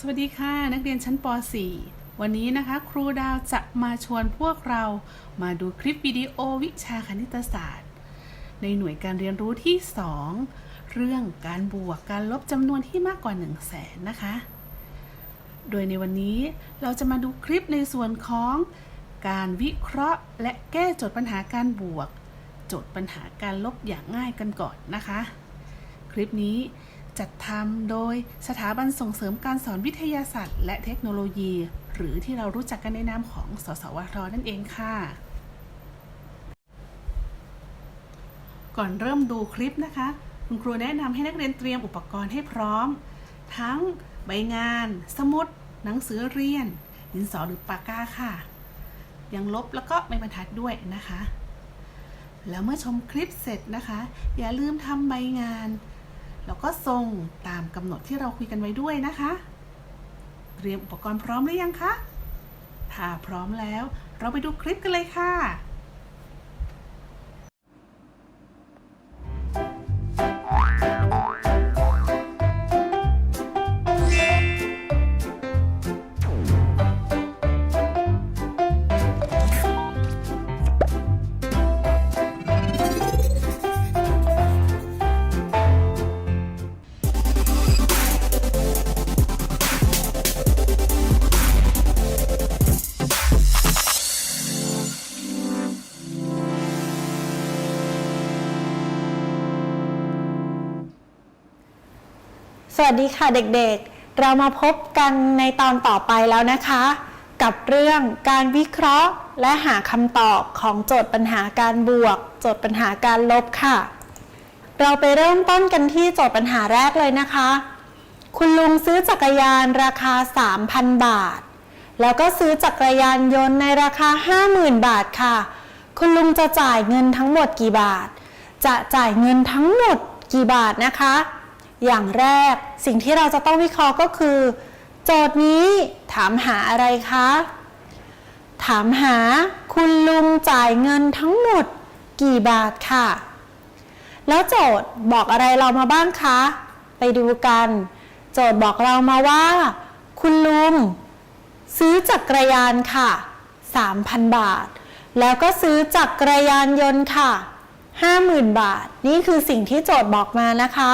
สวัสดีค่ะ นักเรียนชั้นป .4 วันนี้นะคะ ครูดาวจะมาชวนพวกเรามาดูคลิปวิดีโอวิชาคณิตศาสตร์ ในหน่วยการเรียนรู้ที่ 2 เรื่องการบวกการลบจำนวนที่มากกว่า 1 0 0 0 0แสนนะคะ โดยในวันนี้เราจะมาดูคลิปในส่วนของการวิเคราะห์ และแก้โจทย์ปัญหาการบวก โจทย์ปัญหาการลบอย่างง่ายกันก่อนนะคะ คลิปนี้ จัดทำโดยสถาบันส่งเสริมการสอนวิทยาศาสตร์ และเทคโนโลยี หรือที่เรารู้จักกันในนามของ สสวทนั่นเองค่ะ ก่อนเริ่มดูคลิปนะคะ คุณครูแนะนำให้นักเรียนเตรียมอุปกรณ์ให้พร้อม ทั้งใบงาน สมุด หนังสือเรียน ดินสอหรือปากกาค่ะ ยังลบแล้วก็ไม่บรรทัดด้วยนะคะ แล้วเมื่อชมคลิปเสร็จนะคะ อย่าลืมทำใบงาน แล้วก็ทรงตามกำหนดที่เราคุยกันไว้ด้วยนะคะ เตรียมอุปกรณ์พร้อมหรือยังคะ ถ้าพร้อมแล้วเราไปดูคลิปกันเลยค่ะ สวัสดีค่ะเด็กๆ เรามาพบกันในตอนต่อไปแล้วนะคะ กับเรื่องการวิเคราะห์และหาคำตอบของโจทย์ปัญหาการบวก โจทย์ปัญหาการลบค่ะ เราไปเริ่มต้นกันที่โจทย์ปัญหาแรกเลยนะคะ คุณลุงซื้อจักรยานราคา 3,000 บาท แล้วก็ซื้อจักรยานยนต์ในราคา 50,000 บาทค่ะ คุณลุงจะจ่ายเงินทั้งหมดกี่บาท จะจ่ายเงินทั้งหมดกี่บาทนะคะ อย่างแรกสิ่งที่เราจะต้องวิเคราะห์ก็คือ โจทย์นี้ถามหาอะไรคะ ถามหาคุณลุงจ่ายเงินทั้งหมดกี่บาทค่ะ แล้วโจทย์บอกอะไรเรามาบ้างคะ ไปดูกัน โจทย์บอกเรามาว่า คุณลุง ซื้อจักรยานค่ะ 3,000 บาท แล้วก็ซื้อจักรยานยนต์ค่ะ 50,000 บาท นี่คือสิ่งที่โจทย์บอกมานะคะ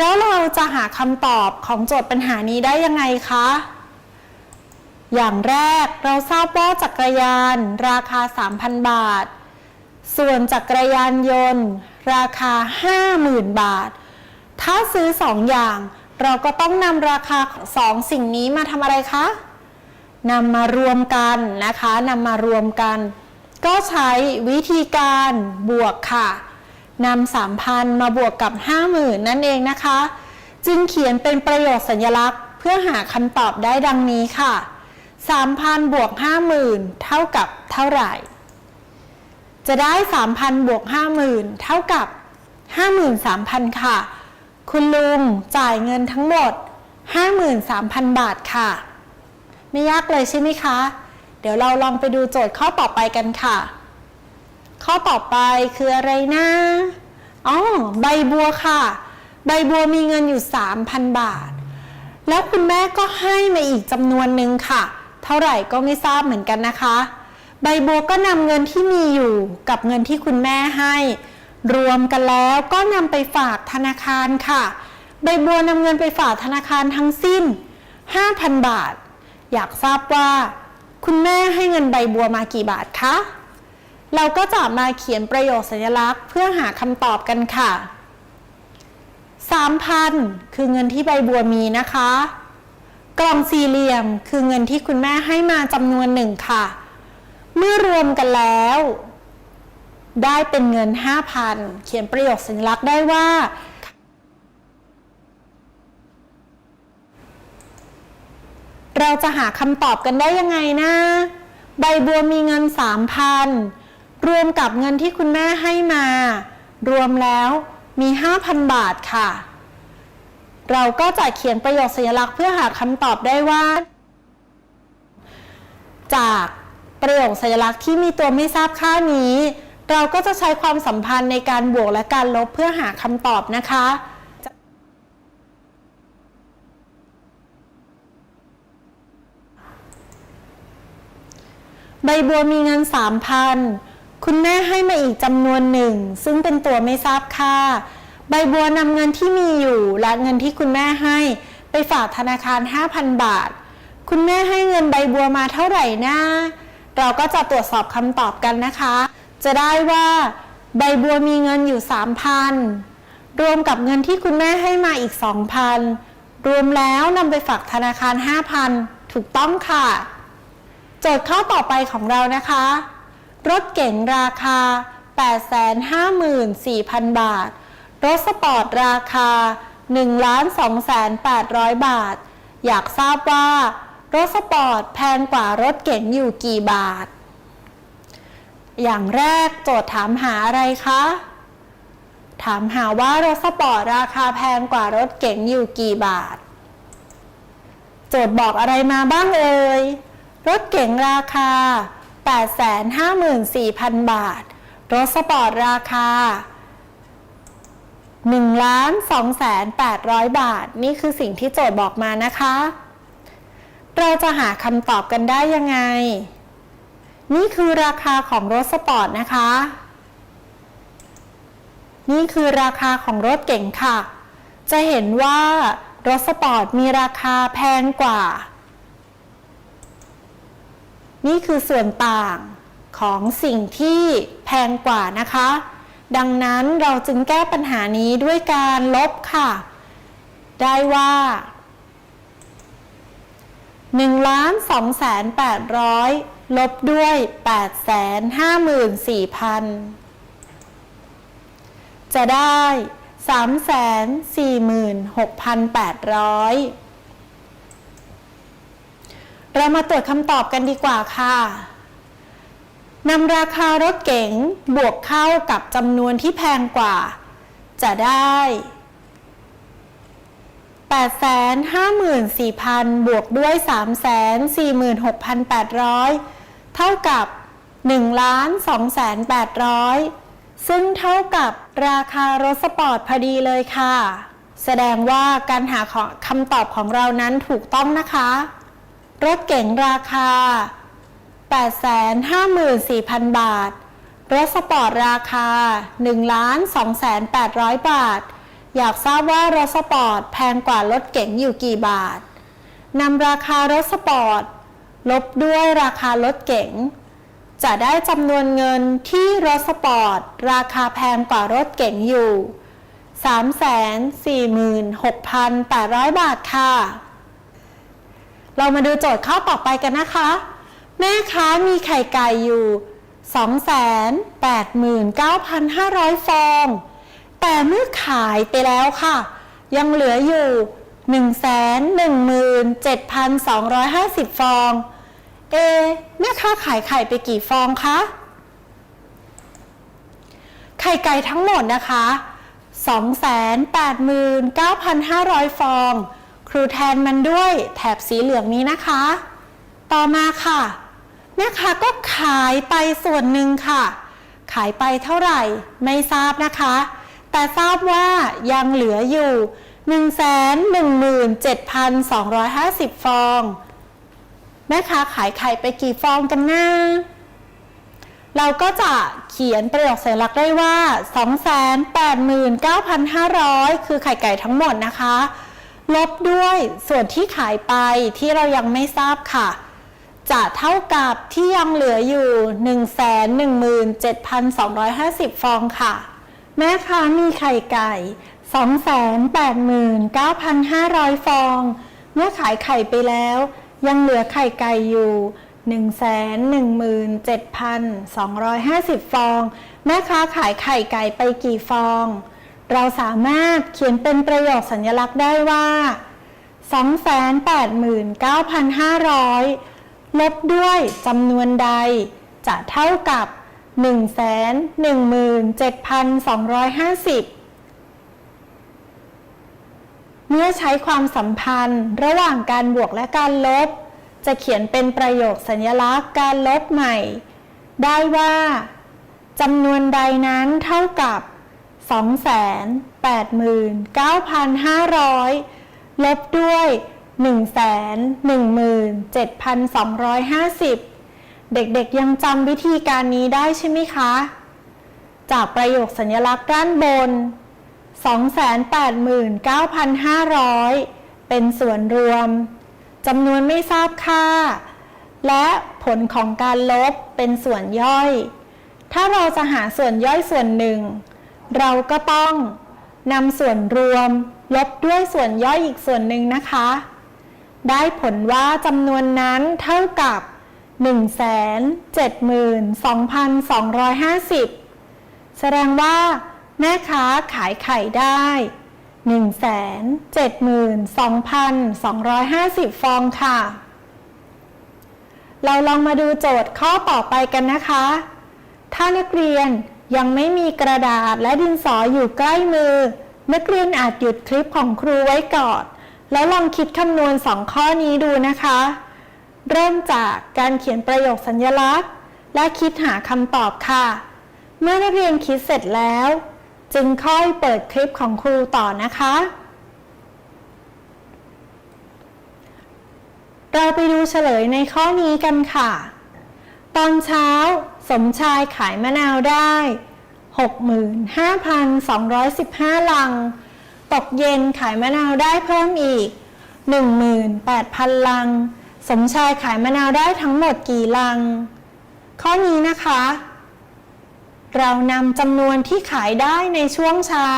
แล้วเราจะหาคำตอบของโจทย์ปัญหานี้ได้ยังไงคะ อย่างแรกเราทราบว่าจักรยาน ราคา 3,000 บาท ส่วนจักรยานยนต์ ราคา 50,000 บาท ถ้าซื้อ 2 อย่าง เราก็ต้องนำราคาสองสิ่งนี้มาทำอะไรคะนำมารวมกันนะคะนำมารวมกัน ก็ใช้วิธีการบวกค่ะ นำ3,000 มาบวกกับ 50,000 นั่นเองนะคะ จึงเขียนเป็นประโยคสัญลักษณ์ เพื่อหาคำตอบได้ดังนี้ค่ะ 3,000 บวก 50,000 เท่ากับเท่าไหร่ จะได้ 3,000 บวก 50,000 เท่ากับ 53,000 ค่ะ คุณลุงจ่ายเงินทั้งหมด 53,000 บาทค่ะ ไม่ยากเลยใช่ไหมคะ เดี๋ยวเราลองไปดูโจทย์ข้อต่อไปกันค่ะ ข้อต่อไปคืออะไรนะอ๋อใบบัวค่ะ ใบบัวมีเงินอยู่ 3,000 บาท แล้วคุณแม่ก็ให้มาอีกจำนวนหนึ่งค่ะ เท่าไหร่ก็ไม่ทราบเหมือนกันนะคะ ใบบัวก็นำเงินที่มีอยู่กับเงินที่คุณแม่ให้ รวมกันแล้วก็นำไปฝากธนาคารค่ะ ใบบัวนำเงินไปฝากธนาคารทั้งสิ้น 5,000 บาท อยากทราบว่า คุณแม่ให้เงินใบบัวมากี่บาทคะ เราก็จะมาเขียนประโยคสัญลักษณ์ เพื่อหาคำตอบกันค่ะ 3,000 คือเงินที่ใบบัวมีนะคะ กล่องสี่เหลี่ยมคือเงินที่คุณแม่ให้มาจำนวนหนึ่งค่ะ เมื่อรวมกันแล้ว ได้เป็นเงิน 5,000 เขียนประโยคสัญลักษณ์ได้ว่าเราจะหาคำตอบกันได้ยังไงนะ ใบบัวมีเงิน 3,000 รวมกับเงินที่คุณแม่ให้มา รวมแล้วมี 5,000 บาทค่ะ เราก็จะเขียนประโยคสัญลักษณ์เพื่อหาคำตอบได้ว่า จากประโยคสัญลักษณ์ที่มีตัวไม่ทราบค่านี้ เราก็จะใช้ความสัมพันธ์ในการบวกและการลบเพื่อหาคำตอบนะคะใบบัวมีเงินสามพัน คุณแม่ให้มาอีกจำนวนหนึ่ง ซึ่งเป็นตัวไม่ทราบค่า ใบบัวนำเงินที่มีอยู่และเงินที่คุณแม่ให้ ไปฝากธนาคาร 5,000 บาท คุณแม่ให้เงินใบบัวมาเท่าไหร่นะเราก็จะตรวจสอบคำตอบกันนะคะ จะได้ว่า ใบบัวมีเงินอยู่ 3,000 รวมกับเงินที่คุณแม่ให้มาอีก 2,000 รวมแล้วนำไปฝากธนาคาร 5,000 ถูกต้องค่ะ โจทย์ข้อต่อไปของเรานะคะ รถเก๋งราคา 854,000 บาท รถสปอร์ตราคา 1,28,000 บาท อยากทราบว่า รถสปอร์ตแพงกว่ารถเก๋งอยู่กี่บาท อย่างแรกโจทย์ถามหาอะไรคะ ถามหาว่ารถสปอร์ตราคาแพงกว่ารถเก๋งอยู่กี่บาท โจทย์บอกอะไรมาบ้างเอ่ย รถเก๋งราคา 854,000 บาท รถสปอร์ตราคา1ล้าน2แสน800 บาท นี่คือสิ่งที่โจทย์บอกมานะคะ เราจะหาคำตอบกันได้ยังไง นี่คือราคาของรถสปอร์ตนะคะ นี่คือราคาของรถเก๋งค่ะ จะเห็นว่ารถสปอร์ตมีราคาแพงกว่า นี่คือส่วนต่างของสิ่งที่แพงกว่านะคะ ดังนั้นเราจึงแก้ปัญหานี้ด้วยการลบค่ะ ได้ว่า1ล้าน2แสน800 ลบด้วย8แสน54,000 จะได้ 3 4 6 8 0 0 เรามาตรวจคำตอบกันดีกว่าค่ะนำราคารถเก๋งบวกเข้ากับจำนวนที่แพงกว่า จะได้ 854,000 บวกด้วย 346,800 เท่ากับ1ล้าน2,800 ซึ่งเท่ากับราคารถสปอร์ตพอดีเลยค่ะ แสดงว่าการหาคำตอบของเรานั้นถูกต้องนะคะ รถเก๋งราคา 854,000 บาท รถสปอร์ตราคา1ล้าน2,800 บาท อยากทราบว่ารถสปอร์ตแพงกว่ารถเก๋งอยู่กี่บาท นำราคารถสปอร์ต ลบด้วยราคารถเก๋ง จะได้จำนวนเงินที่รถสปอร์ต ราคาแพงกว่ารถเก๋งอยู่ 346,800 บาทค่ะ เรามาดูโจทย์ข้อต่อไปกันนะคะ แม่ค้ามีไข่ไก่อยู่ 289,500 ฟอง แต่เมื่อขายไปแล้วค่ะ ยังเหลืออยู่117,250 ฟอง เอ แม่ค้าขายไข่ไปกี่ฟองคะ ไข่ไก่ทั้งหมดนะคะ 289,500 ฟอง ครูแทนมันด้วยแถบสีเหลืองนี้นะคะ ต่อมาค่ะแม่ค้าก็ขายไปส่วนหนึ่งค่ะ ขายไปเท่าไหร่ไม่ทราบนะคะ แต่ทราบว่ายังเหลืออยู่ 117,250 ฟอง แม่ค้าขายไข่ไปกี่ฟองกันนะเราก็จะเขียนประโยคสัญลักษณ์ได้ว่า 289,500 คือไข่ไก่ทั้งหมดนะคะ ลบด้วยส่วนที่ขายไปที่เรายังไม่ทราบค่ะ จะเท่ากับที่ยังเหลืออยู่ 117,250 ฟองค่ะ แม่ค้ามีไข่ไก่ 289,500 ฟอง เมื่อขายไข่ไปแล้ว ยังเหลือไข่ไก่อยู่117,250 ฟอง แม่ค้าขายไข่ไก่ไปกี่ฟอง เราสามารถเขียนเป็นประโยคสัญลักษณ์ได้ว่า 289,500 ลบด้วยจำนวนใด จะเท่ากับ 117,250เมื่อใช้ความสัมพันธ์ระหว่างการบวกและการลบ จะเขียนเป็นประโยคสัญลักษณ์การลบใหม่ ได้ว่าจำนวนใดนั้นเท่ากับ 289,500 ลบด้วย 117,250 เด็กๆยังจำวิธีการนี้ได้ใช่ไหมคะ จากประโยคสัญลักษณ์ด้านบน 289,500 เป็นส่วนรวมจำนวนไม่ทราบค่า และผลของการลบเป็นส่วนย่อย ถ้าเราจะหาส่วนย่อยส่วนหนึ่ง เราก็ต้องนำส่วนรวม ลบด้วยส่วนย่อยอีกส่วนหนึ่งนะคะ ได้ผลว่าจำนวนนั้นเท่ากับ 172,250 แสดงว่า แม่ค้าขายไข่ได้ 172,250 ฟองค่ะ เราลองมาดูโจทย์ข้อต่อไปกันนะคะ ถ้านักเรียน ยังไม่มีกระดาษและดินสออยู่ใกล้มือ นักเรียนอาจหยุดคลิปของครูไว้ก่อน แล้วลองคิดคำนวณสองข้อนี้ดูนะคะ เริ่มจากการเขียนประโยคสัญลักษณ์ และคิดหาคำตอบค่ะ เมื่อนักเรียนคิดเสร็จแล้ว จึงค่อยเปิดคลิปของครูต่อนะคะ เราไปดูเฉลยในข้อนี้กันค่ะ ตอนเช้า สมชายขายมะนาวได้ 65,215 ลัง ตกเย็นขายมะนาวได้เพิ่มอีก 18,000 ลัง สมชายขายมะนาวได้ทั้งหมดกี่ลัง ข้อนี้นะคะ เรานำจำนวนที่ขายได้ในช่วงเช้า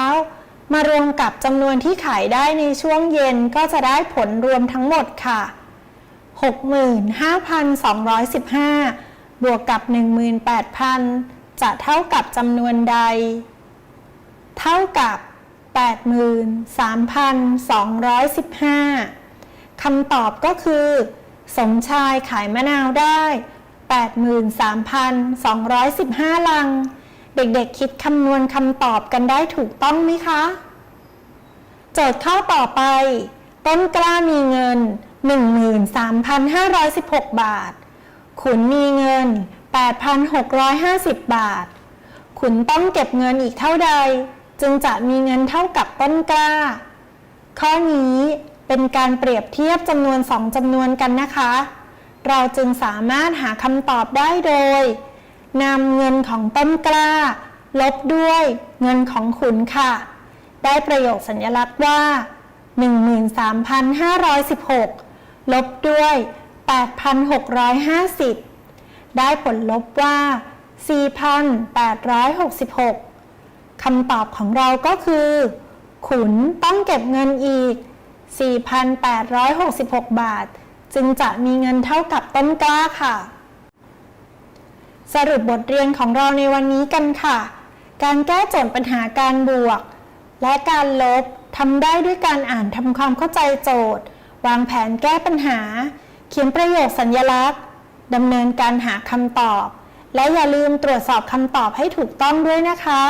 มารวมกับจำนวนที่ขายได้ในช่วงเย็นก็จะได้ผลรวมทั้งหมดค่ะ 65,215 บวกกับ 18,000 จะเท่ากับจำนวนใด เท่ากับ 83,215 คำตอบก็คือ สมชายขายมะนาวได้ 83,215 ลัง เด็กๆคิดคำนวณคำตอบกันได้ถูกต้องไหมคะ โจทย์ข้อต่อไป ต้นกล้ามีเงิน 13,516 บาท ขุนมีเงิน 8,650 บาท ขุนต้องเก็บเงินอีกเท่าใด จึงจะมีเงินเท่ากับต้นกล้า ข้อนี้เป็นการเปรียบเทียบจำนวนสองจำนวนกันนะคะ เราจึงสามารถหาคำตอบได้โดยนำเงินของต้นกล้า ลบด้วยเงินของขุนค่ะ ได้ประโยคสัญลักษณ์ว่า 13,516 ลบด้วย 8,650 ได้ผลลบว่า 4,866 คำตอบของเราก็คือ ขุนต้องเก็บเงินอีก 4,866 บาท จึงจะมีเงินเท่ากับต้นกล้าค่ะ สรุปบทเรียนของเราในวันนี้กันค่ะ การแก้โจทย์ปัญหาการบวก และการลบทำได้ด้วยการอ่านทำความเข้าใจโจทย์ วางแผนแก้ปัญหา เขียนประโยคสัญลักษณ์ดำเนินการหาคำตอบ และอย่าลืมตรวจสอบคำตอบให้ถูกต้องด้วยนะคะ